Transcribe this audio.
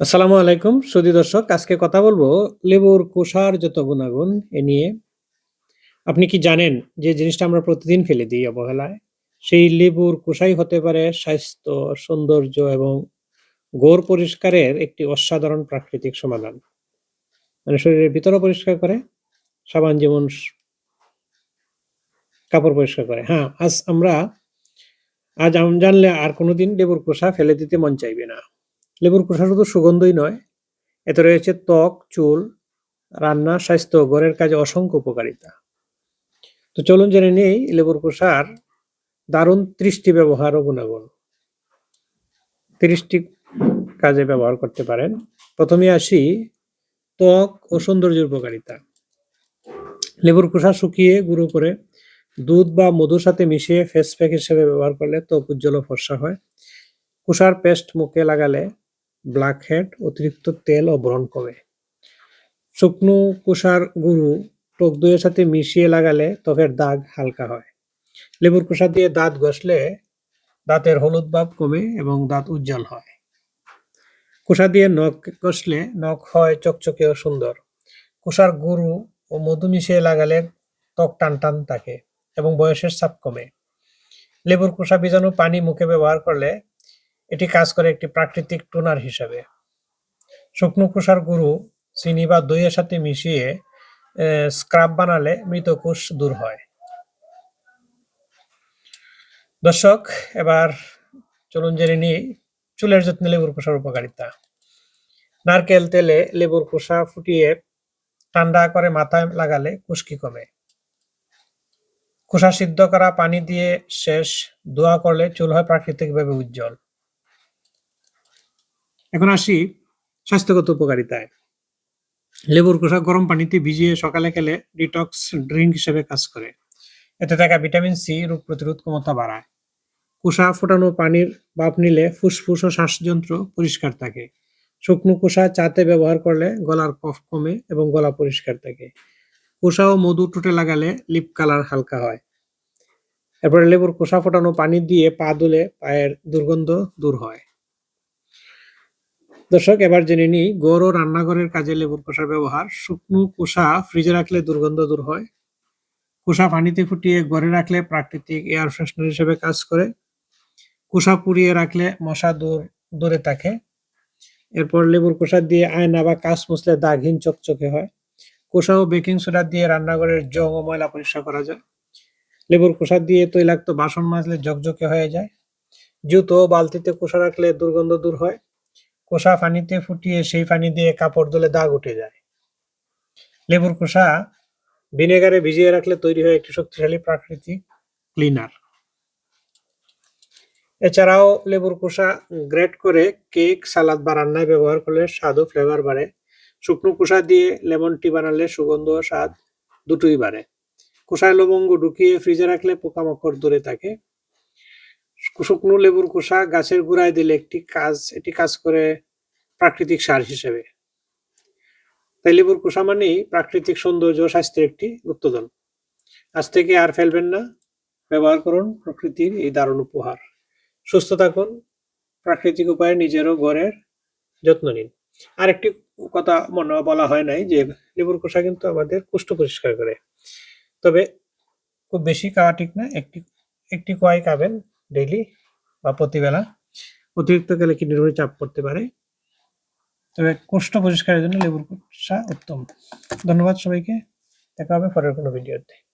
আসসালামু আলাইকুম সুদি দর্শক। আজকে কথা বলব লেবুর কোষার যত গুণাগুণ এ নিয়ে। আপনি কি জানেন যে জিনিসটা আমরা প্রতিদিন ফেলে দিই অবহেলায়? সেই লেবুর কোষাই হতে পারে স্বাস্থ্য, সৌন্দর্য এবং গোর পরিষ্কারের একটি অসাধারণ প্রাকৃতিক সমাধান। মানে শরীরের ভিতরও পরিষ্কার করে, সাবান যেমন কাপড় পরিষ্কার করে। হ্যাঁ আজ আমরা আজ জানলে আর কোনোদিন লেবুর কোষা ফেলে দিতে মন চাইবে না। লেবুর কোষা শুধু সুগন্ধই নয়, এতে রয়েছে ত্বক, চুল, রান্না, স্বাস্থ্য, ঘরের কাজে অসংখ্য উপকারিতা। তো চলুন জেনে নেই লেবুর কোষার দারুণ ত্রিশটি ব্যবহার ও গুণাগুণ। তিরিশটি কাজে ব্যবহার করতে পারেন। প্রথমে আসি ত্বক ও সৌন্দর্যের উপকারিতা। লেবুর খোসা শুকিয়ে গুঁড়ো করে দুধ বা মধুর সাথে মিশিয়ে ফেস প্যাক হিসেবে ব্যবহার করলে ত্বক উজ্জ্বল ফর্সা হয়। কুষার পেস্ট মুখে লাগালে ব্ল্যাক হেড অতিরিক্ত তেল ও ব্রণ কমে শুকনো কুষার গুঁড়ো টক দইয়ের সাথে মিশিয়ে লাগালে ত্বকের দাগ হালকা হয়। লেবুর খোসা দিয়ে দাঁত ঘষলে দাঁতের হলুদ ভাব কমে এবং দাঁত উজ্জ্বল হয়। কুষা দিয়ে নখ ঘষলে নখ হয় চকচকে ও সুন্দর। কুষার গুঁড়ো ও মধু মিশিয়ে লাগালে ত্বক টান টান থাকে এবং বয়সের চাপ কমে। লেবুর খোসা বীজাণু পানি মুখে ব্যবহার করলে এটি কাজ করে একটি প্রাকৃতিক টোনার হিসাবে। শুকনো খোসার গুঁড়ো, চিনি বা দইয়ের সাথে মিশিয়ে স্ক্রাব বানালে মৃত কোষ দূর হয়। দর্শক, এবার চলুন জেনে নিই চুলের যত্নে লেবুর খোসার উপকারিতা। নারকেল তেলে লেবুর খোসা ফুটিয়ে ঠান্ডা করে মাথায় লাগালে খুশকি কমে? খোসা সিদ্ধ করা পানি দিয়ে শেষ ধোয়া করলে চুল হয় প্রাকৃতিকভাবে উজ্জ্বল। এখন আসি স্বাস্থ্যগত উপকারিতায়। লেবুর খোসা, গরম পানিতে ভিজিয়ে সকালে খেলে ডিটক্স ড্রিঙ্ক হিসেবে কাজ করে। এতে থাকা ভিটামিন সি রোগ প্রতিরোধ ক্ষমতা বাড়ায়। কুসা ফোটানো পানির বাপ নিলে ফুসফুস ও শ্বাসযন্ত্র পরিষ্কার থাকে। শুকনো কুসা চাতে ব্যবহার করলে গলার কফ কমে এবং গলা পরিষ্কার থাকে। কুসা ও মধু টুটে লাগালে লিপ কালার হালকা হয়। এরপরে লেবুর কুসা ফোটানো পানি দিয়ে পা ধুলে পায়ের দুর্গন্ধ দূর হয়। দর্শক, এবার জেনে নিই ও রান্নাঘরের কাজে লেবুর খোসার ব্যবহার। শুকনো কুসা ফ্রিজে রাখলে দুর্গন্ধ দূর হয়। কুসা পানিতে ফুটিয়ে গড়ে রাখলে প্রাকৃতিক এয়ার ফ্রেশনার হিসেবে কাজ করে। কুসা পুড়িয়ে রাখলে মশা দূর, দূরে থাকে। এরপর লেবুর খোসা দিয়ে আয়না বা কাঁচ মুছলে দাগহীন চকচকে হয়। খোসা ও বেকিং সোডা দিয়ে রান্নাঘরের জং ও ময়লা পরিষ্কার করা যায়। লেবুর খোসা দিয়ে তৈলাক্ত বাসন মাজলে ঝকঝকে হয়ে যায়। জুতো বালতিতে খোসা রাখলে দুর্গন্ধ দূর হয়। খোসা পানিতে ফুটিয়ে সেই পানি দিয়ে কাপড় ধুলে দাগ উঠে যায়। লেবুর খোসা ভিনেগারে ভিজিয়ে রাখলে তৈরি হয় একটি শক্তিশালী প্রাকৃতিক ক্লিনার। এছাড়াও লেবুর খোসা গ্রেট করে কেক, সালাদ বা রান্নায় ব্যবহার করলে স্বাদ ও ফ্লেভার বাড়ে। শুকনো খোসা দিয়ে লেমন টি বানালে সুগন্ধ ও স্বাদ দুটোই বাড়ে। খোসায় লবঙ্গ ঢুকিয়ে ফ্রিজে রাখলে পোকামাকড় দূরে থাকে। শুকনো লেবুর খোসা গাছের গোড়ায় দিলে একটি কাজ এটি কাজ করে প্রাকৃতিক সার হিসেবে। তাই লেবুর খোসা মানেই প্রাকৃতিক সৌন্দর্য স্বাস্থ্যের একটি গুপ্তধন। আজ থেকে আর ফেলবেন না। ব্যবহার করুন প্রকৃতির এই দারুণ উপহার। সুস্থ থাকুন, প্রাকৃতিক উপায়ে নিজেরও ঘরের যত্ন নিন। আরেকটি কথা মনে বলা হয় নাই যে লেবুর খোসা কিন্তু আমাদের কুষ্ঠ পরিষ্কার করে। তবে খুব বেশি খাওয়া ঠিক না, একটি একটি কয় খাবেন ডেইলি বা প্রতিবেলা? অতিরিক্ত খেলে কিডনির উপরে চাপ পড়তে পারে। তবে কোষ্ঠ পরিষ্কারের জন্য লেবুর খোসা উত্তম। ধন্যবাদ সবাইকে। দেখা হবে পরের কোনো ভিডিওতে।